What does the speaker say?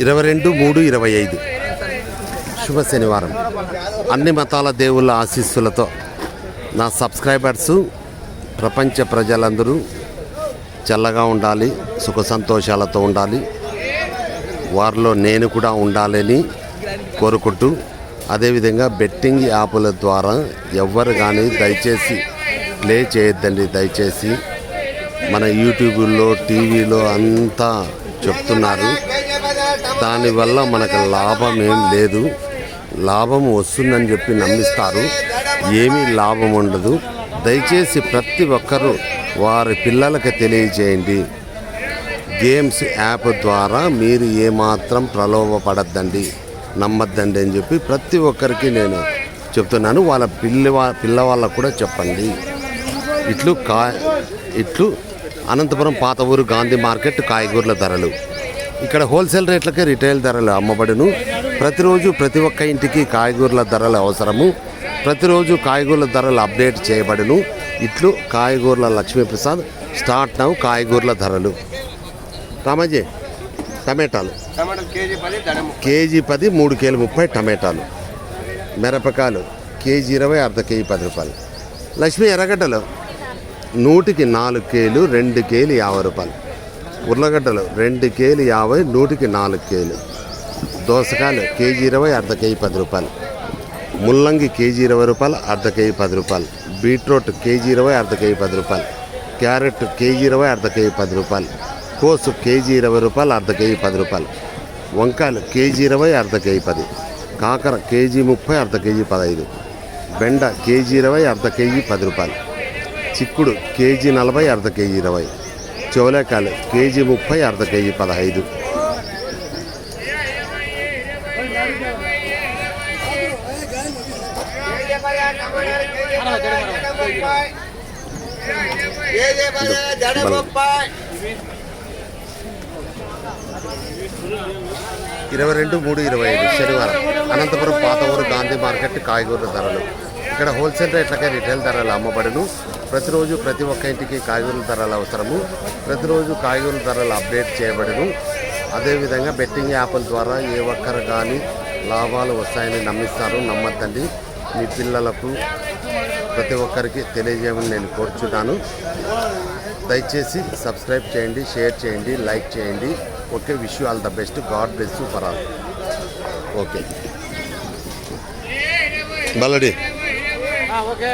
ఇరవై రెండు మూడు ఇరవై ఐదు. శుభ శనివారం. అన్ని మతాల దేవుళ్ళ ఆశీస్సులతో నా సబ్స్క్రైబర్సు ప్రపంచ ప్రజలందరూ చల్లగా ఉండాలి సుఖ సంతోషాలతో ఉండాలి. వారిలో నేను కూడా ఉండాలని కోరుకుంటూ అదేవిధంగా బెట్టింగ్ యాపుల ద్వారా ఎవ్వరు కానీ దయచేసి ప్లే చేయొద్దండి. దయచేసి మన యూట్యూబ్లో టీవీలో అంతా చెప్తున్నారు. దానివల్ల మనకు లాభం ఏం లేదు. లాభం వస్తుందని చెప్పి నమ్మిస్తారు. ఏమీ లాభం ఉండదు. దయచేసి ప్రతి ఒక్కరూ వారి పిల్లలకు తెలియజేయండి. గేమ్స్ యాప్ ద్వారా మీరు ఏమాత్రం ప్రలోభపడద్దండి నమ్మద్దండి అని చెప్పి ప్రతి ఒక్కరికి నేను చెప్తున్నాను. వాళ్ళ పిల్ల పిల్లవాళ్ళకు కూడా చెప్పండి. ఇట్లు కా ఇట్లు అనంతపురం పాత ఊరు గాంధీ మార్కెట్ కాయగూరల ధరలు. ఇక్కడ హోల్సేల్ రేట్లకే రిటైల్ ధరలు అమ్మబడును. ప్రతిరోజు ప్రతి ఒక్క ఇంటికి కాయగూరల ధరలు అవసరము. ప్రతిరోజు కాయగూరల ధరలు అప్డేట్ చేయబడును. ఇట్లు కాయగూరల లక్ష్మీప్రసాద్ స్టార్ట్ నవ్ కాయగూరల ధరలు. రామాజీ టమాటాలు. కేజీ పది మూడు కేలు ముప్పై టమాటాలు. మిరపకాయలు కేజీ ఇరవై అర్ధ కేజీ పది రూపాయలు. లక్ష్మి ఎర్రగడ్డలు. నూటికి నాలుగు కేలు రెండు కేలు యాభై రూపాయలు. ఉర్లగడ్డలు రెండు కేలు యాభై నూటికి నాలుగు కేలు. దోసకాయలు కేజీ ఇరవై అర్ధ కేజీ పది రూపాయలు. ముల్లంగి కేజీ ఇరవై రూపాయలు అర్ధ కేజీ పది రూపాయలు. బీట్రూట్ కేజీ ఇరవై అర్ధ కేజీ పది రూపాయలు. క్యారెట్ కేజీ ఇరవై అర్ధ కేజీ పది రూపాయలు. కోసు కేజీ ఇరవై రూపాయలు అర్ధ కేజీ పది రూపాయలు. వంకాయలు కేజీ ఇరవై అర్ధ కేజీ పది. కాకర కేజీ ముప్పై అర్ధ కేజీ పదహైదు. బెండ కేజీ ఇరవై అర్ధ కేజీ పది రూపాయలు. చిక్కుడు కేజీ నలభై అర్ధ కేజీ ఇరవై. చోలేకాయలు కేజీ ముప్పై అర్ధ కేజీ పదహైదు. ఇరవై రెండు మూడు ఇరవై ఐదు. శనివారం. అనంతపురం పాత ఊరు గాంధీ మార్కెట్ కాయగూరల ధరలు. ఇక్కడ హోల్సేల్ రేట్లకే రిటైల్ ధరలు అమ్మబడును. ప్రతిరోజు ప్రతి ఒక్క ఇంటికి కాయగూరల ధరలు అవసరము. ప్రతిరోజు కాయగూరల ధరలు అప్డేట్ చేయబడును. అదేవిధంగా బెట్టింగ్ యాప్ల ద్వారా ఏ ఒక్కరు కానీ లాభాలు వస్తాయని నమ్మిస్తారు. నమ్మద్దండి. మీ పిల్లలకు ప్రతి ఒక్కరికి తెలియజేయమని నేను కోరుచున్నాను. దయచేసి సబ్స్క్రైబ్ చేయండి షేర్ చేయండి లైక్ చేయండి. Okay wish all the best. God bless for all. Okay. బల్లడి okay